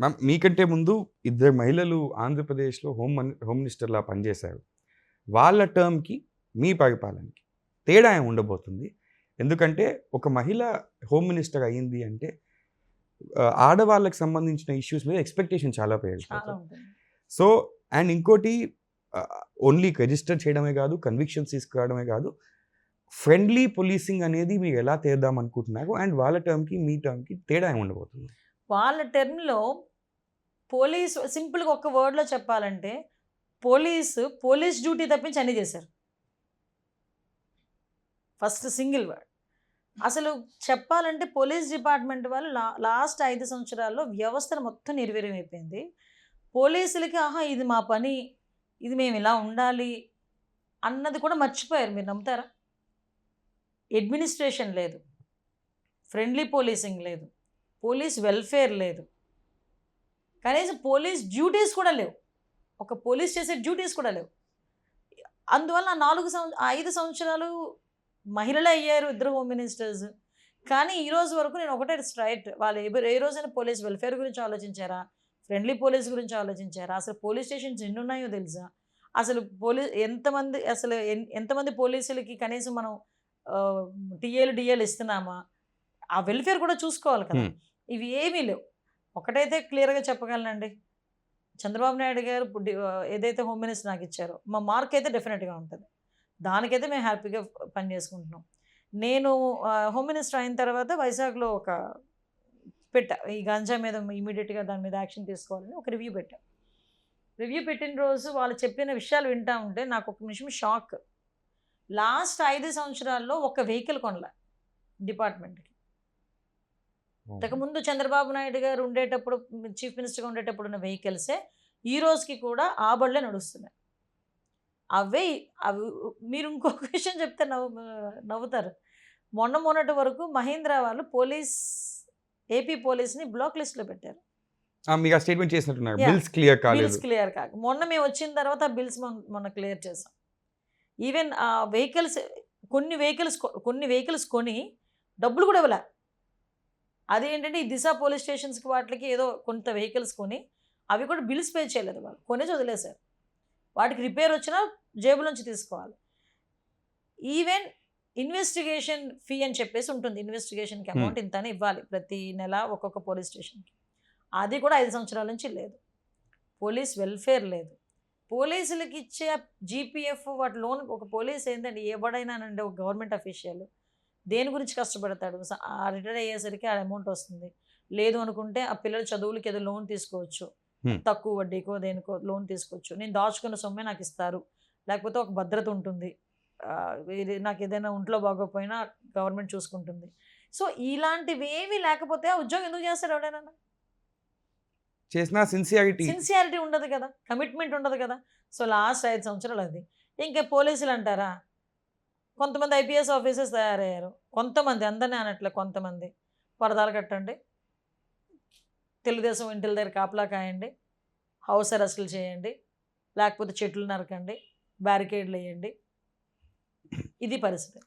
Ma'am మీకంటే ముందు ఇద్దరు మహిళలు ఆంధ్రప్రదేశ్లో హోమ్ మన్ హోమ్ మినిస్టర్లా పనిచేశారు. వాళ్ళ టర్మ్కి మీ పరిపాలనకి తేడా ఏమి ఉండబోతుంది? ఎందుకంటే ఒక మహిళ హోమ్ మినిస్టర్ అయ్యింది అంటే ఆడవాళ్ళకి సంబంధించిన ఇష్యూస్ మీద ఎక్స్పెక్టేషన్ చాలా ఉంటుంది. సో అండ్ ఇంకోటి ఓన్లీ రిజిస్టర్ చేయడమే కాదు కన్విక్షన్స్ తీసుకురావడమే కాదు ఫ్రెండ్లీ పోలీసింగ్ అనేది మీరు ఎలా తేద్దాం అనుకుంటున్నారు అండ్ వాళ్ళ టర్మ్కి మీ టర్మ్కి తేడా ఏమి ఉండబోతుంది? వాళ్ళ టర్మ్లో పోలీస్ సింపుల్గా ఒక్క వర్డ్లో చెప్పాలంటే పోలీసు పోలీస్ డ్యూటీ తప్పించి అన్నీ చేశారు. First single word. అసలు చెప్పాలంటే పోలీస్ డిపార్ట్మెంట్ వాళ్ళు లా లాస్ట్ ఐదు సంవత్సరాల్లో వ్యవస్థను మొత్తం నిర్వీర్యం అయిపోయింది పోలీసులకి ఆహా ఇది మా పని ఇది మేము ఇలా ఉండాలి అన్నది కూడా మర్చిపోయారు. మీరు నమ్ముతారా? అడ్మినిస్ట్రేషన్ లేదు. ఫ్రెండ్లీ పోలీసింగ్ లేదు. పోలీస్ వెల్ఫేర్ లేదు. కనీసం పోలీస్ డ్యూటీస్ కూడా లేవు. ఒక పోలీస్ చేసే డ్యూటీస్ కూడా లేవు. అందువల్ల నాలుగు సంవ ఆ ఐదు సంవత్సరాలు మహిళలే అయ్యారు ఇద్దరు హోమ్ మినిస్టర్స్. కానీ ఈ రోజు వరకు నేను ఒకటే స్ట్రైట్ వాళ్ళు ఏ ఏ రోజైనా పోలీస్ వెల్ఫేర్ గురించి ఆలోచించారా? ఫ్రెండ్లీ పోలీస్ గురించి ఆలోచించారా? అసలు పోలీస్ స్టేషన్స్ ఎన్ని ఉన్నాయో తెలుసా? అసలు పోలీస్ ఎంతమంది అసలు ఎంతమంది పోలీసులకి కనీసం మనం టీఏలు డిఏలు ఇస్తున్నామా? ఆ వెల్ఫేర్ కూడా చూసుకోవాలి కదా. ఇవి ఏమీ లేవు. ఒకటైతే క్లియర్గా చెప్పగలనండి. చంద్రబాబు నాయుడు గారు ఏదైతే హోమ్ మినిస్టర్ నాకు ఇచ్చారో మా మార్క్ అయితే డెఫినెట్గా ఉంటుంది. దానికైతే మేము హ్యాపీగా పని చేసుకుంటున్నాం. నేను హోమ్ మినిస్టర్ అయిన తర్వాత వైజాగ్లో ఒక పెట్టా. ఈ గంజా మీద ఇమీడియట్గా దాని మీద యాక్షన్ తీసుకోవాలని ఒక రివ్యూ పెట్టా. రివ్యూ పెట్టిన రోజు వాళ్ళు చెప్పిన విషయాలు వింటా ఉంటే నాకు ఒక నిమిషం షాక్. లాస్ట్ ఐదు సంవత్సరాల్లో ఒక వెహికల్ కొనలే డిపార్ట్మెంట్కి. ఇంతకుముందు చంద్రబాబు నాయుడు గారు ఉండేటప్పుడు చీఫ్ మినిస్టర్గా ఉండేటప్పుడు ఉన్న వెహికల్సే ఈ రోజుకి కూడా ఆ బళ్ళే నడుస్తున్నాయి. అవే అవి మీరు ఇంకొక విషయం చెప్తే నవ్వు నవ్వుతారు. మొన్న మొన్నటి వరకు మహీంద్రా వాళ్ళు పోలీస్ ఏపీ పోలీస్ని బ్లాక్ లిస్ట్లో పెట్టారు. మీకు ఆ స్టేట్మెంట్ చేసినట్టున్నారు. బిల్స్ క్లియర్ కాలేదు. బిల్స్ క్లియర్ కాక మొన్న మేము వచ్చిన తర్వాత ఆ బిల్స్ మొన్న క్లియర్ చేసాం. ఈవెన్ ఆ వెహికల్స్ కొన్ని వెహికల్స్ కొన్ని వెహికల్స్ కొని డబ్బులు కూడా ఇవ్వలే. అదేంటంటే ఈ దిశ పోలీస్ స్టేషన్స్కి వాటికి ఏదో కొంత వెహికల్స్ కొని అవి కూడా బిల్స్ పే చేయలేదు వాళ్ళు. కొనేసి వదిలేశారు. వాటికి రిపేర్ వచ్చినా జేబులోంచి తీసుకోవాలి. ఈవెన్ ఇన్వెస్టిగేషన్ ఫీ అని చెప్పేసి ఉంటుంది. ఇన్వెస్టిగేషన్కి అమౌంట్ ఇంత అని ఇవ్వాలి ప్రతి నెల ఒక్కొక్క పోలీస్ స్టేషన్కి. అది కూడా ఐదు సంవత్సరాల నుంచి లేదు. పోలీస్ వెల్ఫేర్ లేదు. పోలీసులకి ఇచ్చే జీపీఎఫ్ వాటి లోన్ ఒక పోలీస్ ఏంటంటే ఎవడైనానండి? ఒక గవర్నమెంట్ అఫీషియల్ దేని గురించి కష్టపడతాడు? ఆ రిటైర్ అయ్యేసరికి ఆ అమౌంట్ వస్తుంది. లేదు అనుకుంటే ఆ పిల్లల చదువులకి ఏదో లోన్ తీసుకోవచ్చు. తక్కువ వడ్డీకో దేనికో లోన్ తీసుకోవచ్చు. నేను దాచుకున్న సొమ్మే నాకు ఇస్తారు. లేకపోతే ఒక భద్రత ఉంటుంది. నాకు ఏదైనా ఒంట్లో బాగోపోయినా గవర్నమెంట్ చూసుకుంటుంది. సో ఇలాంటివి ఏమీ లేకపోతే ఆ ఉద్యోగం ఎందుకు చేస్తారు ఎవడైనా చేసిన సిన్సియారిటీ. సిన్సియారిటీ ఉండదు కదా. కమిట్మెంట్ ఉండదు కదా. సో లాస్ట్ ఐదు సంవత్సరాలు అది. ఇంకా పోలీసులు అంటారా? కొంతమంది ఐపీఎస్ ఆఫీసర్స్ తయారయ్యారు. కొంతమంది అందరినీ అనట్లే కొంతమంది. పరదాలు కట్టండి. తెలుగుదేశం ఇంటిల దగ్గర కాపలా కాయండి. హౌస్ అరెస్టులు చేయండి. లేకపోతే చెట్లు నరకండి. బ్యారికేడ్లు వేయండి. ఇది పరిస్థితి.